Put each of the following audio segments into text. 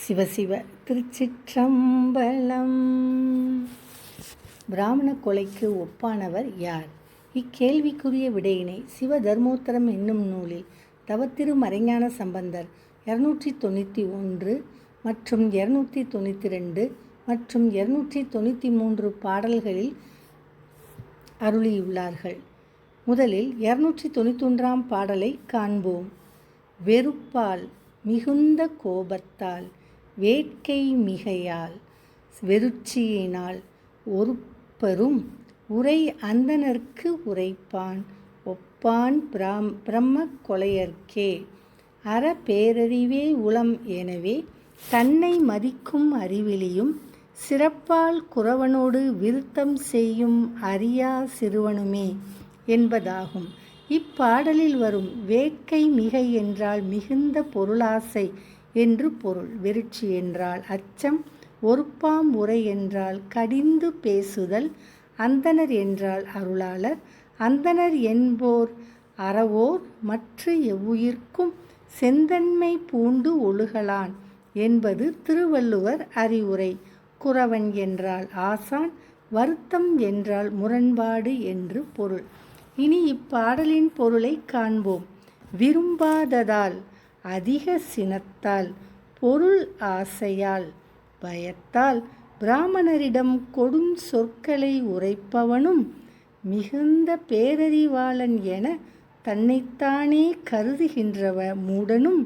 சிவசிவ திருச்சிற்றம்பலம். பிராமண கொலைக்கு ஒப்பானவர் யார்? இக்கேள்விக்குரிய விடையினை சிவ தர்மோத்தரம் என்னும் நூலில் தவத்திரு மறைஞான சம்பந்தர் இரநூற்றி தொண்ணூற்றி ஒன்று மற்றும் இரநூற்றி தொண்ணூற்றி ரெண்டு மற்றும் இரநூற்றி தொண்ணூற்றி மூன்று பாடல்களில் அருளியுள்ளார்கள். முதலில் இரநூற்றி தொண்ணூத்தொன்றாம் பாடலை காண்போம். வெறுப்பால் மிகுந்த கோபத்தால் வேட்கை மிகையால் வெறுச்சியினால் ஒருப்பரும் உரை அந்தனர்க்கு உரைப்பான் ஒப்பான் பிராம் பிரம்ம கொலையர்க்கே. அற பேரறிவே உளம் எனவே தன்னை மதிக்கும் அறிவிலியும் சிறப்பால் குறவனோடு விருத்தம் செய்யும் அறியா சிறுவனுமே என்பதாகும். இப்பாடலில் வரும் வேட்கை மிகை என்றால் மிகுந்த பொருளாசை என்று பொருள். வெறிச்சி என்றால் அச்சம் ஒருப்பாம் உரை என்றால் கடிந்து பேசுதல் அந்தணர் என்றால் அருளாளர் அந்தணர் என்போர் அறவோர் மற்ற எவ்வுயிர்க்கும் செந்தன்மை பூண்டு ஒழுகலான் என்பது திருவள்ளுவர் அறிவுரை. குறவன் என்றால் ஆசான் வருத்தம் என்றால் முரண்பாடு என்று பொருள். இனி இப்பாடலின் பொருளை காண்போம். விரும்பாததால் அதிக சினத்தால் பொருள் ஆசையால் பயத்தால் பிராமணரிடம் கொடும் சொற்களை உரைப்பவனும் மிகுந்த பேரறிவாளன் என தன்னைத்தானே கருதுகின்றவ மூடனும்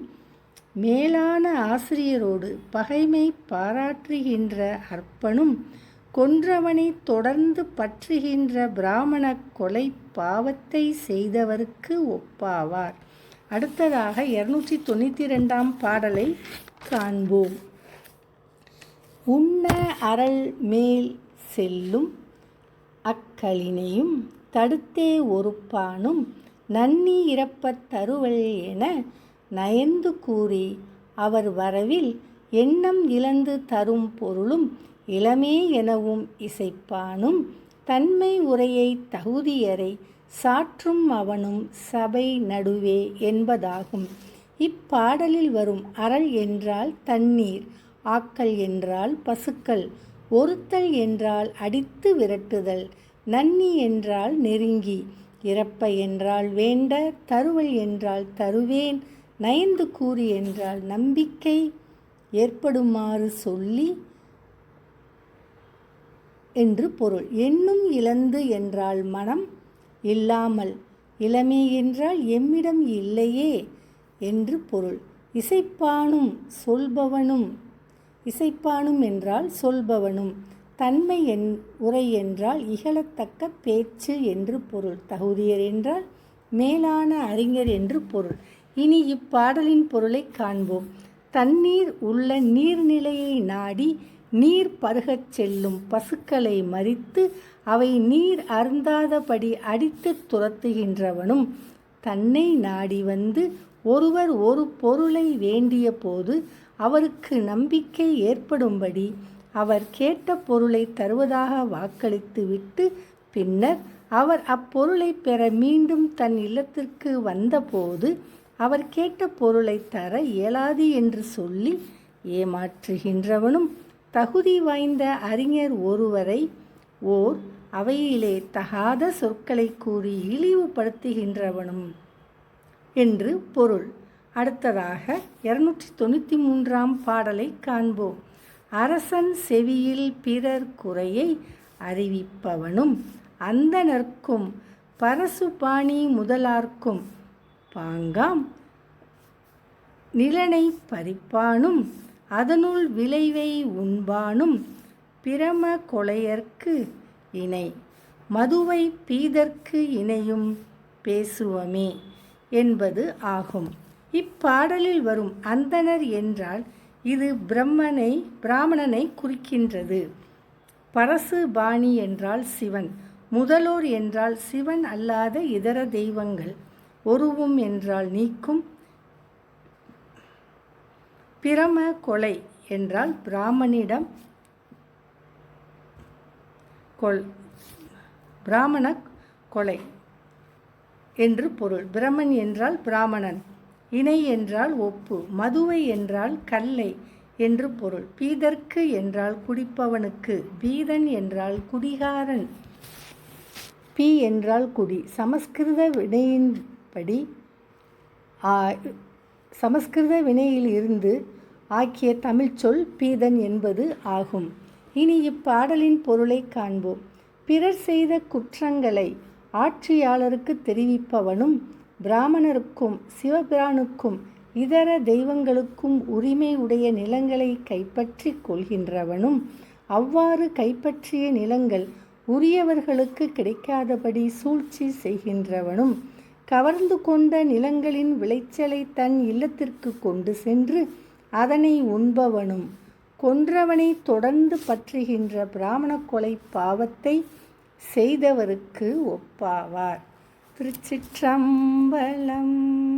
மேலான ஆசிரியரோடு பகைமை பாராட்டுகின்ற அற்பனும் கொன்றவனை தொடர்ந்து பற்றுகின்ற பிராமண கொலை பாவத்தை செய்தவருக்கு ஒப்பாவார். அடுத்ததாக இருநூற்றி தொண்ணூற்றி ரெண்டாம் பாடலை காண்போம். உண்ண அறல் மேல் செல்லும் அக்களினையும் தடுத்தே ஒருப்பானும் நன்னி இறப்பத் தருவல் என நயந்து கூறி அவர் வரவில் எண்ணம் இழந்து தரும் பொருளும் இளமே எனவும் இசைப்பானும் தன்மை உரையை தகுதியரை சாற்றும் அவனும் சபை நடுவே என்பதாகும். இப்பாடலில் வரும் அறல் என்றால் தண்ணீர் ஆக்கல் என்றால் பசுக்கள் ஒருத்தல் என்றால் அடித்து விரட்டுதல் நன்னி என்றால் நெருங்கி இறப்ப என்றால் வேண்ட தருவல் என்றால் தருவேன் நயந்து கூறி என்றால் நம்பிக்கை ஏற்படுமாறு சொல்லி என்று பொருள். எண்ணும் இழந்து என்றால் மனம் இல்லாமல் இளமை என்றால் எம்மிடம் இல்லையே என்று பொருள். இசைப்பானும் சொல்பவனும் இசைப்பானும் என்றால் சொல்பவனும் தன்மை என் உரை என்றால் இகழத்தக்க பேச்சு என்று பொருள். தகுதியர் என்றால் மேலான அறிஞர் என்று பொருள். இனி இப்பாடலின் பொருளை காண்போம். தண்ணீர் உள்ள நீர்நிலையை நாடி நீர் பருகச் செல்லும் பசுக்களை மறித்து அவை நீர் அருந்தாதபடி அடித்து துரத்துகின்றவனும் தன்னை நாடி வந்து ஒருவர் ஒரு பொருளை வேண்டிய போது அவருக்கு நம்பிக்கை ஏற்படும்படி அவர் கேட்ட பொருளை தருவதாக வாக்களித்து விட்டு பின்னர் அவர் அப்பொருளை பெற மீண்டும் தன் இல்லத்திற்கு வந்தபோது அவர் கேட்ட பொருளை தர இயலாது என்று சொல்லி ஏமாற்றுகின்றவனும் தகுதி வாய்ந்த அறிஞர் ஒருவரை ஓர் அவையிலே தகாத சொற்களை கூறி இழிவுபடுத்துகின்றவனும் என்று பொருள். அடுத்ததாக இருநூற்றி தொண்ணூற்றி மூன்றாம் பாடலை காண்போம். அரசன் செவியில் பிறர் குறையை அறிவிப்பவனும் அந்தனர்க்கும் பரசுபாணி முதலார்க்கும் பாங்காம் நிலனை பறிப்பானும் அதனுள் விளைவை உண்பானும் பிரம கொலையர்க்கு இணை. மதுவை பீதற்கு இணையும் பேசுவமே என்பது ஆகும். இப்பாடலில் வரும் அந்தனர் என்றால் இது பிரம்மனை பிராமணனை குறிக்கின்றது. பரசு பாணி என்றால் சிவன் முதலோர் என்றால் சிவன் அல்லாத இதர தெய்வங்கள் ஒருவும் என்றால் நீக்கும் பிரம கொலை என்றால் பிராமணிடம் கொல் பிராமண கொலை என்று பொருள். பிரமன் என்றால் பிராமணன் இணை என்றால் ஒப்பு மதுவை என்றால் கல்லை என்று பொருள். பீதற்கு என்றால் குடிப்பவனுக்கு பீதன் என்றால் குடிகாரன் பி என்றால் குடி. சமஸ்கிருத வினையின்படி சமஸ்கிருத வினையில் இருந்து ஆக்கிய தமிழ்ச்சொல் பீதன் என்பது ஆகும். இனி இப்பாடலின் பொருளை காண்போம். பிறர் செய்த குற்றங்களை ஆட்சியாளருக்கு தெரிவிப்பவனும் பிராமணருக்கும் சிவபிரானுக்கும் இதர தெய்வங்களுக்கும் உரிமை உடைய நிலங்களை கைப்பற்றி கொள்கின்றவனும் அவ்வாறு கைப்பற்றிய நிலங்கள் உரியவர்களுக்கு கிடைக்காதபடி சூழ்ச்சி செய்கின்றவனும் கவர்ந்து கொண்ட நிலங்களின் விளைச்சலை தன் இல்லத்திற்கு கொண்டு சென்று அதனை உண்பவனும். கொன்றவனை தொடர்ந்து பற்றுகின்ற பிராமண கொலை பாவத்தை செய்தவருக்கு ஒப்பாவார். திருச்சிற்றம்பலம்